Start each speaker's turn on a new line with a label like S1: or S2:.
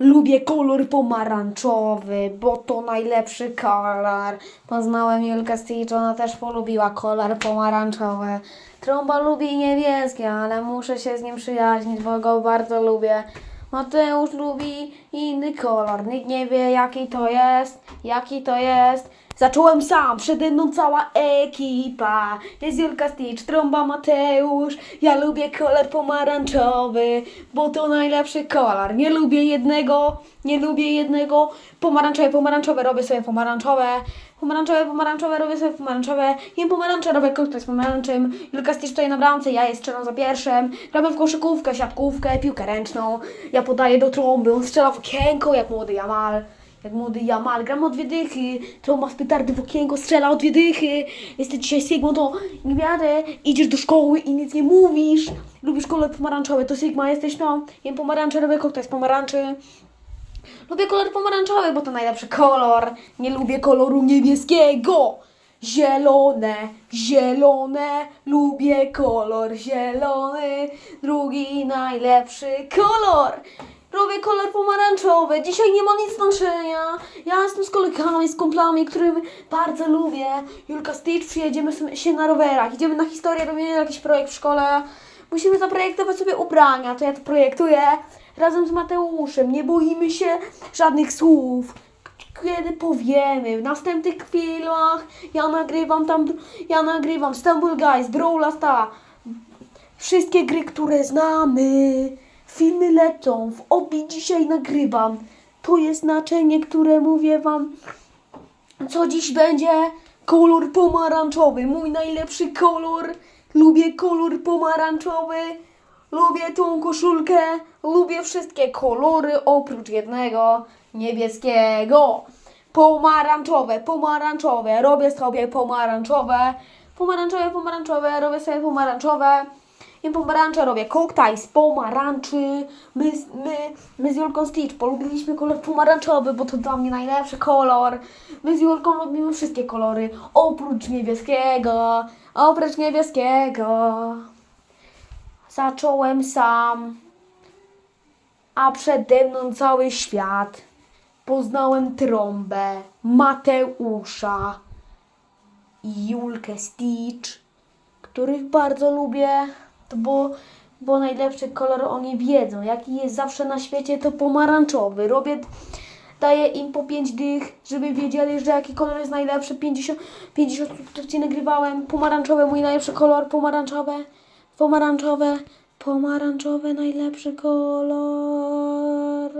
S1: Lubię kolor pomarańczowy, bo to najlepszy kolor. Poznałem Julkę Stitch, ona też polubiła kolor pomarańczowy. Trąba lubi niebieski, ale muszę się z nim przyjaźnić, bo go bardzo lubię. Mateusz lubi inny kolor. Nikt nie wie jaki to jest, jaki to jest. Zacząłem sam, przede mną cała ekipa. Jest Julka Stitch, trąba Mateusz. Ja lubię kolor pomarańczowy, bo to najlepszy kolor. Nie lubię jednego, nie lubię jednego. Pomarańczowe, pomarańczowe, robię sobie pomarańczowe. Pomarańczowe, pomarańczowe, robię sobie pomarańczowe. Jem pomarańcze, robię koktajl z pomarańczem. Julka Stitch tutaj na bramce, ja jest strzelam za pierwszym. Gramy w koszykówkę, siatkówkę, piłkę ręczną. Ja podaję do trąby, on strzela w okienko jak młody Jamal. Jak młody Jamal, gram o dwie dychy, trąba petardy w okienko, strzela o dwie dychy. Jesteś dzisiaj Sigmą, to nie wiadę, idziesz do szkoły i nic nie mówisz. Lubisz kolor pomarańczowy, to Sigma jesteś, no. Jem pomarańcze, robię koktajl z pomarańczy. Lubię kolor pomarańczowy, bo to najlepszy kolor. Nie lubię koloru niebieskiego. Zielone, zielone, lubię kolor zielony. Drugi najlepszy kolor. Lubię kolor pomarańczowy. Dzisiaj nie ma nic znaczenia. Ja jestem z kolegami, z kumplami, którym bardzo lubię. Julka Stitch, przyjedziemy się na rowerach. Idziemy na historię, robimy jakiś projekt w szkole. Musimy zaprojektować sobie ubrania. To ja to projektuję razem z Mateuszem. Nie boimy się żadnych słów. Kiedy powiemy, w następnych chwilach ja nagrywam tam, ja nagrywam Stumble Guys, Brawl Stars, wszystkie gry, które znamy. Filmy lecą, w obi dzisiaj nagrywam. To jest znaczenie, które mówię wam. Co dziś będzie? Kolor pomarańczowy, mój najlepszy kolor. Lubię kolor pomarańczowy. Lubię tą koszulkę. Lubię wszystkie kolory oprócz jednego niebieskiego. Pomarańczowe, pomarańczowe. Robię sobie pomarańczowe. Pomarańczowe, pomarańczowe. Robię sobie pomarańczowe. Jem pomarańcze, robię koktajl z pomarańczy. My, my, my z Julką Stitch polubiliśmy kolor pomarańczowy, bo to dla mnie najlepszy kolor. My z Julką lubimy wszystkie kolory, oprócz niebieskiego, oprócz niebieskiego. Zacząłem sam, a przede mną cały świat. Poznałem trąbę, Mateusza i Julkę Stitch których bardzo lubię, to bo najlepszy kolor oni wiedzą. Jaki jest zawsze na świecie, to pomarańczowy. Robię, daję im po 5 dych, żeby wiedzieli, że jaki kolor jest najlepszy. 50, 50 subskrypcji nagrywałem. Pomarańczowy, mój najlepszy kolor, pomarańczowe, pomarańczowe, pomarańczowe, najlepszy kolor.